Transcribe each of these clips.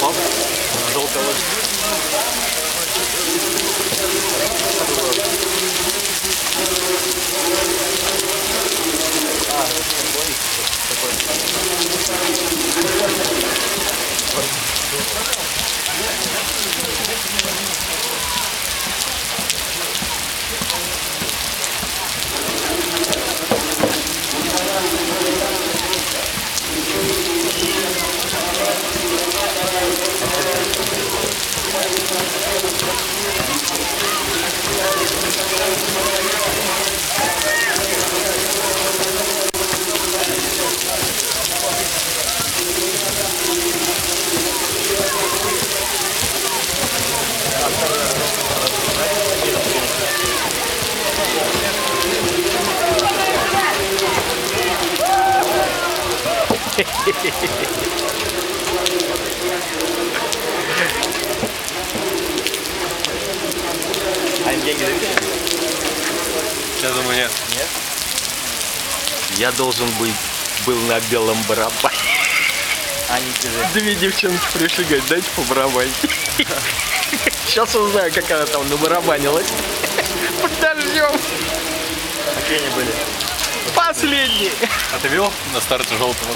好。把都搁进 А им деньги дают? Я думаю, нет. Я должен быть был на белом барабане. Они тебе. Две девчонки пришли, говорят, дайте по барабане. Сейчас узнаю, как она там набарабанилась. Подождем. Какие они были? Последний. А ты видел на старте желтого?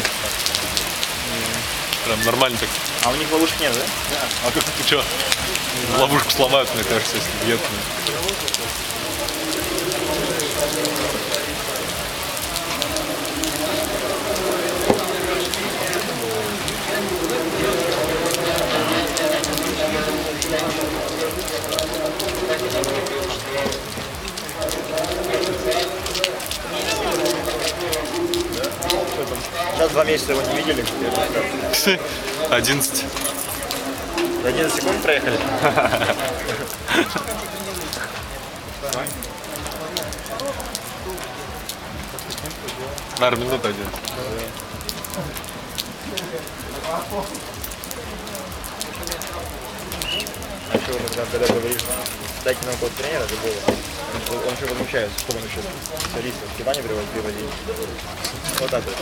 Прям нормально так. А у них ловушек нет, да? А как ты что? Ловушку сломают, мне кажется, если бьет. Два месяца его не видели. 11. За 11 секунд проехали. Наверное, минута один. А еще когда, когда говоришь, дайте нам код тренера, было. Он, он еще возмущается, с помощью специалистов в Кибане приводить. Вот так вот.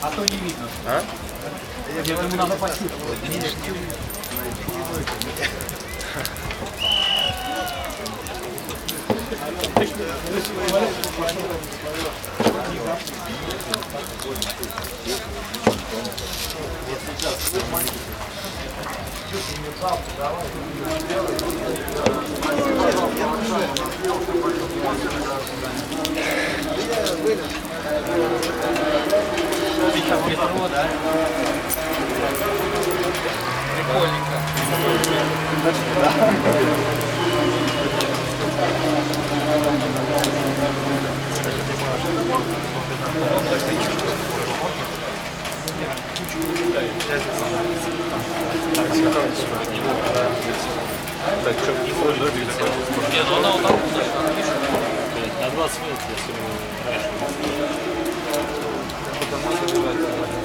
А то не видно. А? Ему надо почувствовать. Сейчас метро, да? Прикольненько. Так, что, не ходит. Нет, ну она вот так вот. На 20 минут, если раньше.